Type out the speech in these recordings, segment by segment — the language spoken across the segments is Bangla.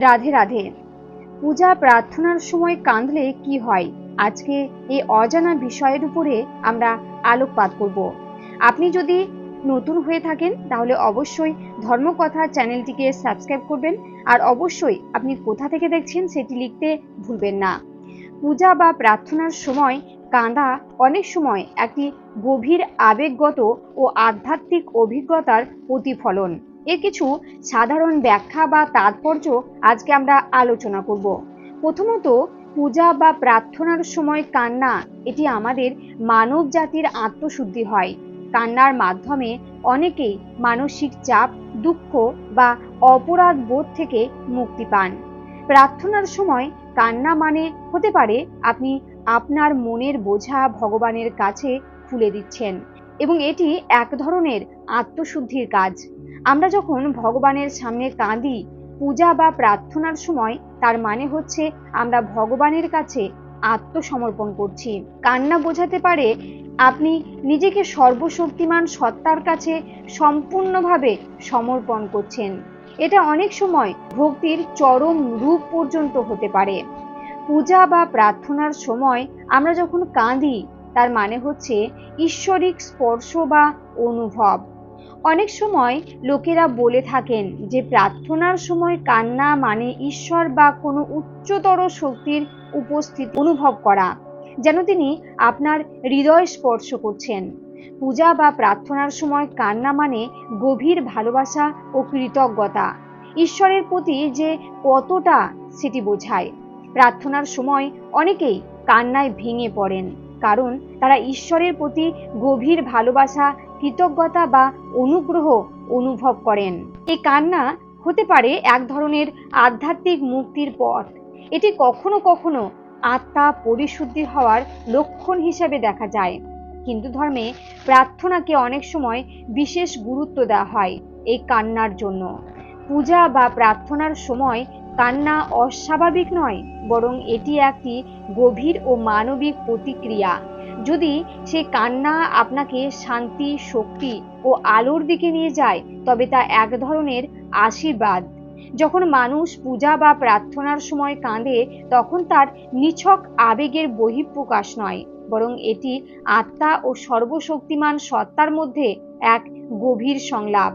রাধে রাধে। পূজা প্রার্থনার সময় কাঁদলে কি হয়? আজকে এই অজানা বিষয়ের উপরে আমরা আলোকপাত করব। আপনি যদি নতুন হয়ে থাকেন, তাহলে অবশ্যই ধর্মকথা চ্যানেলটিকে সাবস্ক্রাইব করবেন। আর অবশ্যই আপনি কোথা থেকে দেখছেন সেটি লিখতে ভুলবেন না। পূজা বা প্রার্থনার সময় কাঁদা অনেক সময় একটি গভীর আবেগগত ও আধ্যাত্মিক অভিজ্ঞতার প্রতিফলন। এর কিছু সাধারণ ব্যাখ্যা বা তাৎপর্য আজকে আমরা আলোচনা করব। প্রথমত, পূজা বা প্রার্থনার সময় কান্না, এটি আমাদের মানব জাতির আত্মশুদ্ধি হয়। কান্নার মাধ্যমে অনেকেই মানসিক চাপ, দুঃখ বা অপরাধ বোধ থেকে মুক্তি পান। প্রার্থনার সময় কান্না মানে হতে পারে আপনি আপনার মনের বোঝা ভগবানের কাছে খুলে দিচ্ছেন এবং এটি এক ধরনের আত্মশুদ্ধির কাজ। আমরা যখন ভগবানের সামনে কাঁদি, পূজা বা প্রার্থনার সময় তার মানে হচ্ছে আমরা ভগবানের কাছে আত্মসমর্পণ করছি। কান্না বোঝাতে পারে আপনি নিজেকে সর্বশক্তিমান সত্তার কাছে সম্পূর্ণভাবে সমর্পণ করছেন। এটা অনেক সময় ভক্তির চরম রূপ পর্যন্ত হতে পারে। পূজা বা প্রার্থনার সময় আমরা যখন কাঁদি, তার মানে হচ্ছে ঈশ্বরিক স্পর্শ বা অনুভব। অনেক সময় লোকেরা বলে থাকেন যে প্রার্থনার সময় কান্না মানে ঈশ্বর বা কোনো উচ্চতর শক্তির উপস্থিত অনুভব করা, যেন তিনি আপনার হৃদয় স্পর্শ করছেন। পূজা বা প্রার্থনার সময় কান্না মানে গভীর ভালোবাসা ও কৃতজ্ঞতা। ঈশ্বরের প্রতি যে কতটা সেটি বোঝায়। প্রার্থনার সময় অনেকেই কান্নায় ভেঙে পড়েন। কারণ তারা ঈশ্বরের প্রতি গভীর ভালোবাসা, কৃতজ্ঞতা বা অনুগ্রহ অনুভব করেন। এই কান্না হতে পারে এক ধরনের আধ্যাত্মিক মুক্তির পথ। এটি কখনো কখনো আত্মা পরিশুদ্ধি হওয়ার লক্ষণ হিসেবে দেখা যায়। হিন্দু ধর্মে প্রার্থনাকে অনেক সময় বিশেষ গুরুত্ব দেওয়া হয় এই কান্নার জন্য। পূজা বা প্রার্থনার সময় কান্না অস্বাভাবিক নয়, বরং এটি একটি গভীর ও মানবিক প্রতিক্রিয়া। যদি সে কান্না আপনাকে শান্তি, শক্তি ও আলোর দিকে নিয়ে যায়, তবে তা এক ধরনের আশীর্বাদ। যখন মানুষ পূজা বা প্রার্থনার সময় কাঁদে, তখন তার নিছক আবেগের বহিঃপ্রকাশ নয়, বরং এটি আত্মা ও সর্বশক্তিমান সত্তার মধ্যে এক গভীর সংলাপ।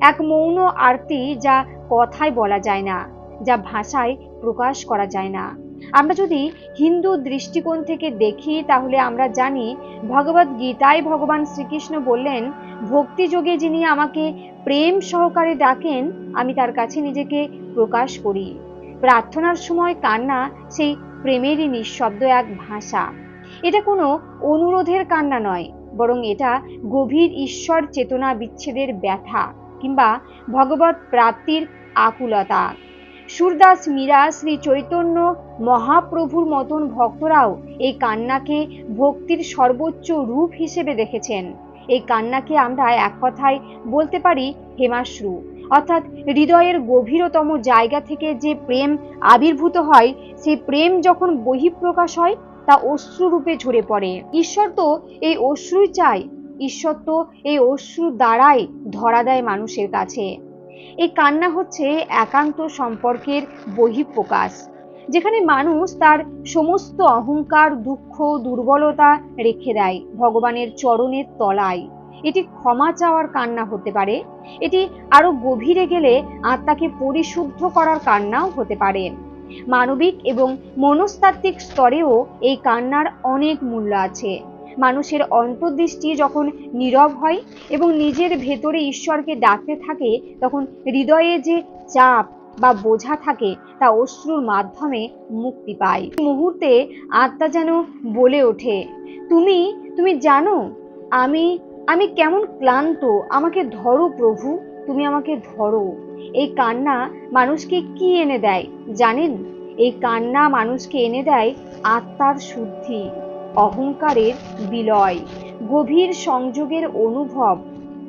এক মৌন আরতি যা কথায় বলা যায় না, যা ভাষায় প্রকাশ করা যায় না। আমরা যদি হিন্দু দৃষ্টিকোণ থেকে দেখি, তাহলে আমরা জানি ভগবত গীতায় ভগবান শ্রীকৃষ্ণ বললেন ভক্তিযোগে যিনি আমাকে প্রেম সহকারে ডাকেন, আমি তার কাছে নিজেকে প্রকাশ করি। প্রার্থনার সময় কান্না সেই প্রেমেরই নিঃশব্দ এক ভাষা। এটা কোনো অনুরোধের কান্না নয়, বরং এটা গভীর ঈশ্বর চেতনা বিচ্ছেদের ব্যথা। কিংবা ভগবত প্রাপ্তির আকুলতা। সুরদাস মীরা শ্রী চৈতন্য মহাপ্রভুর মতন ভক্তরাও এই কান্নাকে ভক্তির সর্বোচ্চ রূপ হিসেবে দেখেছেন। এই কান্নাকে আমরা এক কথায় বলতে পারি হেমাশ্রু। অর্থাৎ হৃদয়ের গভীরতম জায়গা থেকে যে প্রেম আবির্ভূত হয়, সেই প্রেম যখন বহিঃপ্রকাশ হয়, তা অশ্রু রূপে ঝরে পড়ে। ঈশ্বর তো এই অশ্রুই চায় ঈশ্বর তো এই অশ্রু দ্বারাই ধরা দেয় মানুষের কাছে। এই কান্না হচ্ছে একান্ত সম্পর্কের বহিঃপ্রকাশ, যেখানে মানুষ তার সমস্ত অহংকার, দুঃখ, দুর্বলতা রেখে দেয় ভগবানের চরণের তলায়। এটি ক্ষমা চাওয়ার কান্না হতে পারে, এটি আরও গভীরে গেলে আত্মাকে পরিশুদ্ধ করার কান্নাও হতে পারে। মানবিক এবং মনস্তাত্ত্বিক স্তরেও এই কান্নার অনেক মূল্য আছে। মানুষের অন্তর্দৃষ্টি যখন নীরব হয় এবং নিজের ভেতরে ঈশ্বরকে ডাকতে থাকে, তখন হৃদয়ে যে চাপ বা বোঝা থাকে, তা অশ্রুর মাধ্যমে মুক্তি পায়। মুহূর্তে আত্মা যেন বলে ওঠে, তুমি তুমি জানো, আমি আমি কেমন ক্লান্ত, আমাকে ধরো প্রভু, তুমি আমাকে ধরো। এই কান্না মানুষকে কি এনে দেয় জানেন? এই কান্না মানুষকে এনে দেয় আত্মার শুদ্ধি। অহংকারের বিলয়, গভীর সংযোগের অনুভব,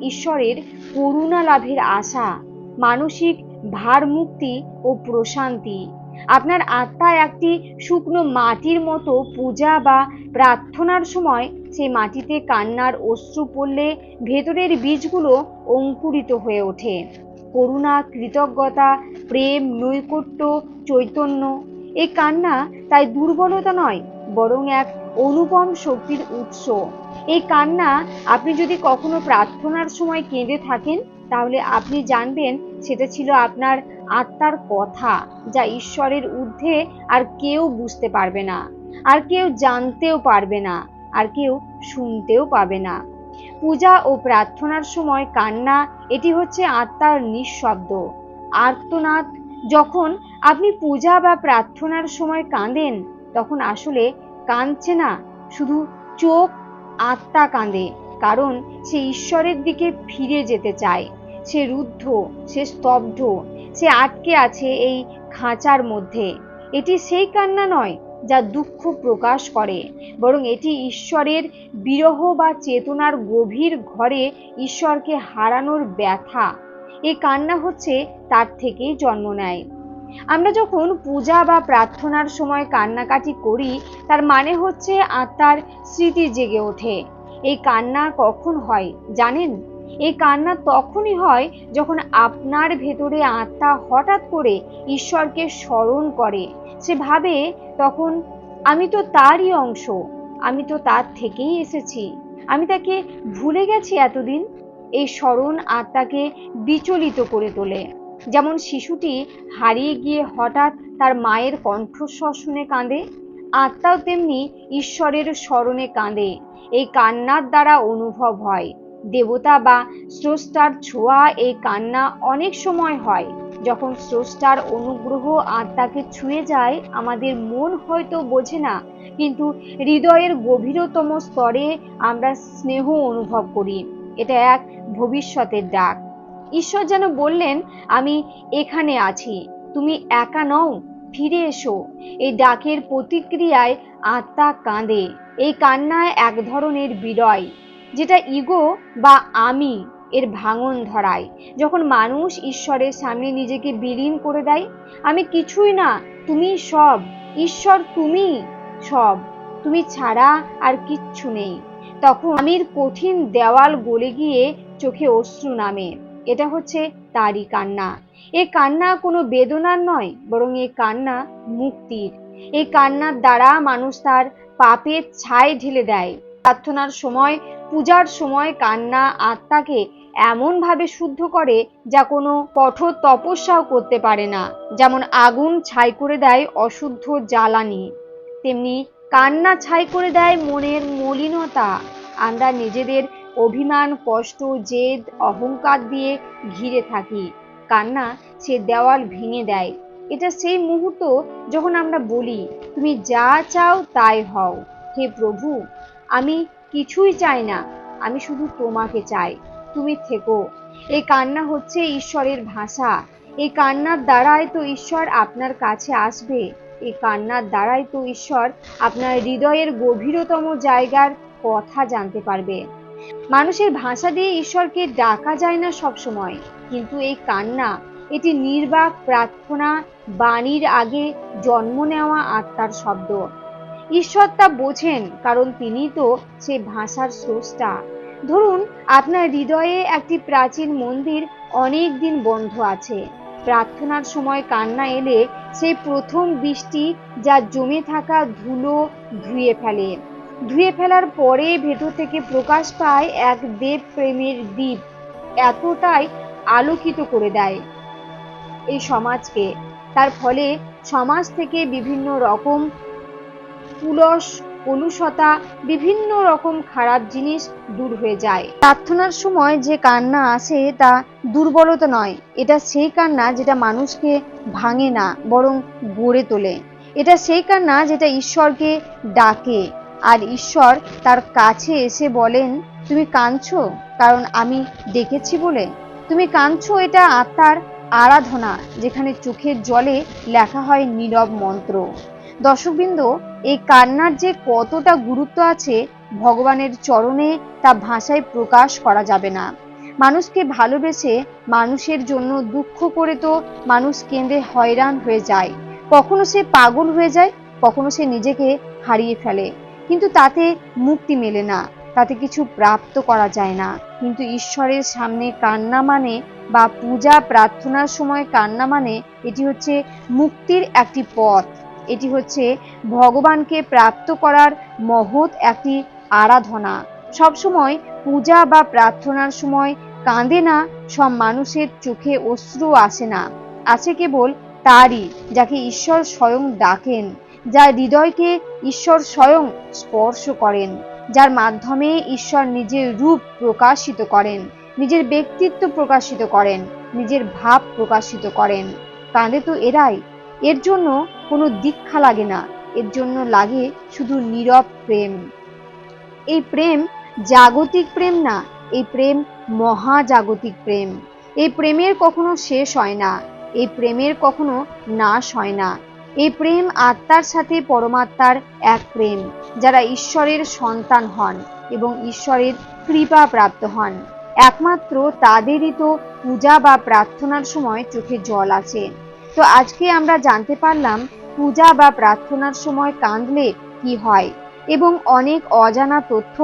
ঈশ্বরের করুণা লাভের আশা, মানসিক ভার মুক্তি ও প্রশান্তি। আপনার আত্মা একটি শুকনো মাটির মতো পূজা বা প্রার্থনার সময় সেই মাটিতে কান্নার অশ্রু পড়লে ভেতরের বীজগুলো অঙ্কুরিত হয়ে ওঠে। করুণা, কৃতজ্ঞতা, প্রেম, নৈকট্য, চৈতন্য এই কান্না তাই দুর্বলতা নয়, বরং এক অনুপম শক্তির উৎস। এই কান্না আপনি যদি কখনো প্রার্থনার সময় কেঁদে থাকেন, তাহলে আপনি জানবেন সেটা ছিল আপনার আত্মার কথা, যা ঈশ্বরের ঊর্ধ্বে আর কেউ বুঝতে পারবে না, আর কেউ জানতেও পারবে না, আর কেউ শুনতেও পাবে না। পূজা ও প্রার্থনার সময় কান্না, এটি হচ্ছে আত্মার নিঃশব্দ। আর্তনাদ, যখন আপনি পূজা বা প্রার্থনার সময় কাঁদেন, তখন আসলে কাঁদছে না, শুধু চোখ আত্মা কাঁদে, কারণ সে ঈশ্বরের দিকে ফিরে যেতে চায়। সে রুদ্ধ, সে স্তব্ধ, সে আটকে আছে এই খাঁচার মধ্যে। এটি সেই কান্না নয় যা দুঃখ প্রকাশ করে, বরং এটি ঈশ্বরের বিরহ বা চেতনার গভীর ঘরে ঈশ্বরকে হারানোর ব্যথা। এই কান্না হচ্ছে তার থেকেই জন্ম নেয়। আমরা যখন পূজা বা প্রার্থনার সময় কান্নাকাটি করি, তার মানে হচ্ছে আত্মার স্মৃতি জেগে ওঠে। এই কান্না কখন হয় জানেন? এই কান্না তখনই হয় যখন আপনার ভেতরে আত্মা হঠাৎ করে ঈশ্বরকে স্মরণ করে। সে ভাবে তখন, আমি তো তারই অংশ, আমি তো তার থেকেই এসেছি, আমি তাকে ভুলে গেছি এতদিন। এই স্মরণ আত্মাকে বিচলিত করে তোলে। যেমন শিশুটি হারিয়ে গিয়ে হঠাৎ তার মায়ের কণ্ঠস্বর শুনে কাঁদে, আত্মাও তেমনি ঈশ্বরের স্মরণে কাঁদে। এই কান্নার দ্বারা অনুভব হয়। দেবতা বা স্রষ্টার ছোঁয়া এই কান্না অনেক সময় হয়। যখন স্রষ্টার অনুগ্রহ আত্মাকে ছুঁয়ে যায়, আমাদের মন হয়তো বোঝে না, কিন্তু হৃদয়ের গভীরতম স্তরে আমরা স্নেহ অনুভব করি। এটা এক ভবিষ্যতের ডাক। ঈশ্বর যেন বললেন, আমি এখানে আছি। তুমি একা নও, ফিরে এসো। এই ডাকের প্রতিক্রিয়ায় আত্মা কাঁদে। এই কান্নায় এক ধরনের বিরয়, যেটা ইগো বা আমি এর ভাঙন ধরায়। যখন মানুষ ঈশ্বরের সামনে নিজেকে বিলীন করে দেয়, আমি কিছুই না, তুমি সব। ঈশ্বর, তুমি সব। তুমি ছাড়া আর কিচ্ছু নেই। তখন আমির কঠিন দেওয়াল গলে গিয়ে চোখে অশ্রু নামে। এটা হচ্ছে তারই কান্না। এ কান্না কোনো বেদনার নয়, বরং এ কান্না মুক্তির। এই কান্নার দ্বারা মানুষ তার পাপের ছাই ঢেলে দেয়। প্রার্থনার সময়, পূজার সময় কান্না আত্মাকে এমনভাবে শুদ্ধ করে যা কোনো কঠোর তপস্যাও করতে পারে না। যেমন আগুন ছাই করে দেয় অশুদ্ধ জ্বালানি, তেমনি কান্না ছাই করে দেয় মনের মলিনতা। আমরা নিজেদের অভিমান, কষ্ট, জেদ, অহংকার দিয়ে ঘিরে থাকি। কান্না সে দেওয়াল ভেঙে দেয়। এটা সেই মুহূর্ত যখন আমরা বলি, তুমি যা চাও তাই হও। হে প্রভু, আমি কিছুই চাই না। আমি শুধু তোমাকে চাই। তুমি থেকো। এই কান্না হচ্ছে ঈশ্বরের ভাষা। এই কান্নার দ্বারাই তো ঈশ্বর আপনার কাছে আসবে। এই কান্নার দ্বারাই তো ঈশ্বর আপনার হৃদয়ের গভীরতম জায়গার কথা জানতে পারবে। মানুষের ভাষা দিয়ে ঈশ্বরকে ডাকা যায় না সব সময় কিন্তু এই কান্না, এটি নির্বাক প্রার্থনা, বাণীর আগে জন্ম নেওয়া আত্মার শব্দ। ঈশ্বর তা বোঝেন, কারণ তিনি তো সে ভাষার স্রষ্টা। ধরুন, আপনার হৃদয়ে একটি প্রাচীন মন্দির অনেক দিন বন্ধ আছে। প্রার্থনার সময় কান্না এলে সেই প্রথম বৃষ্টি যা জমে থাকা ধুলো ধুয়ে ফেলে। ধুয়ে ফেলার পরে ভেতর থেকে প্রকাশ পায় এক দেব প্রেমের দ্বীপ। এতটাই আলোকিত করে দেয় এই সমাজকে। তার ফলে সমাজ থেকে বিভিন্ন রকম পুলস কলুষতা, বিভিন্ন রকম খারাপ জিনিস দূর হয়ে যায়। প্রার্থনার সময় যে কান্না আসে তা দুর্বলতা নয়। এটা সেই কান্না যেটা মানুষকে ভাঙে না, বরং গড়ে তোলে। এটা সেই কান্না যেটা ঈশ্বরকে ডাকে। আর ঈশ্বর তার কাছে এসে বলেন, তুমি কাঁদছো? কারণ আমি দেখেছি বলে। তুমি কাঁদছো? এটা আত্মার আরাধনা, যেখানে চোখের জলে লেখা হয় নীরব মন্ত্র। দর্শকবৃন্দ, এই কান্নার যে কতটা গুরুত্ব আছে ভগবানের চরণে তা ভাষায় প্রকাশ করা যাবে না। মানুষকে ভালোবেসে মানুষের জন্য দুঃখ করে তো মানুষ কেঁদে হয়রান হয়ে যায়। কখনো সে পাগল হয়ে যায়, কখনো সে নিজেকে হারিয়ে ফেলে। কিন্তু তাতে মুক্তি মেলে না, তাতে কিছু প্রাপ্ত করা যায় না। কিন্তু ঈশ্বরের সামনে কান্না মানে বা পূজা প্রার্থনার সময় কান্না মানে এটি হচ্ছে মুক্তির একটি পথ। এটি হচ্ছে ভগবানকে প্রাপ্ত করার মহৎ একটি আরাধনা। সবসময় পূজা বা প্রার্থনার সময় কাঁদে না, সব মানুষের চোখে অশ্রু আসে না। আছে কেবল তারই, যাকে ঈশ্বর স্বয়ং ডাকেন। যার হৃদয়কে ঈশ্বর স্বয়ং স্পর্শ করেন, যার মাধ্যমে ঈশ্বর নিজের রূপ প্রকাশিত করেন, নিজের ব্যক্তিত্ব প্রকাশিত করেন, নিজের ভাব প্রকাশিত করেন। কাঁদে তো এরাই। এর জন্য কোনো দীক্ষা লাগে না। এর জন্য লাগে শুধু নীরব প্রেম। এই প্রেম জাগতিক প্রেম না, এই প্রেম মহাজাগতিক প্রেম। এই প্রেমের কখনো শেষ হয় না। এই প্রেমের কখনো নাশ হয় না। এই প্রেম আত্মার সাথে পরমাত্মার এক প্রেম, যারা ঈশ্বরের সন্তান হন এবং ঈশ্বরের কৃপা প্রাপ্ত হন। একমাত্র তাদেরই তো পূজা বা প্রার্থনার সময় চোখে জল আছে। তো আজকে আমরা জানতে পারলাম, পূজা বা প্রার্থনার সময় কাঁদলে কি হয় এবং অনেক অজানা তথ্য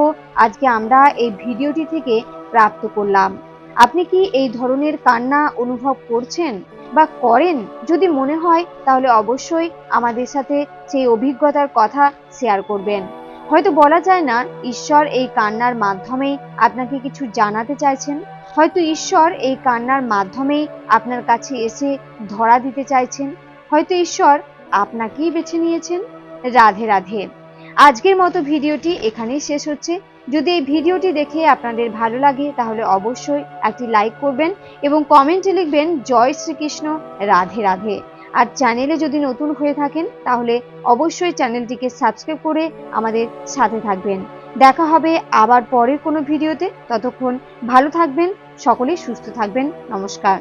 আজকে আমরা এই ভিডিওটি থেকে প্রাপ্ত করলাম। আপনি কি এই ধরনের কান্না অনুভব করছেন বা করেন? যদি মনে হয়, তাহলে অবশ্যই আমাদের সাথে সেই অভিজ্ঞতার কথা শেয়ার করবেন। হয়তো বলা যায় না, ঈশ্বর এই কান্নার মাধ্যমেই আপনাকে কিছু জানাতে চাইছেন। হয়তো ঈশ্বর এই কান্নার মাধ্যমেই আপনার কাছে এসে ধরা দিতে চাইছেন। হয়তো ঈশ্বর আপনাকেই বেছে নিয়েছেন। রাধে রাধে। আজকের মতো ভিডিওটি এখানেই শেষ হচ্ছে। যদি এই ভিডিওটি দেখে আপনাদের ভালো লাগে, তাহলে অবশ্যই একটি লাইক করবেন এবং কমেন্টে লিখবেন, জয় শ্রীকৃষ্ণ, রাধে রাধে। আর চ্যানেলে যদি নতুন হয়ে থাকেন, তাহলে অবশ্যই চ্যানেলটিকে সাবস্ক্রাইব করে আমাদের সাথে থাকবেন। দেখা হবে আবার পরের কোনো ভিডিওতে। ততক্ষণ ভালো থাকবেন সকলেই সুস্থ থাকবেন। নমস্কার।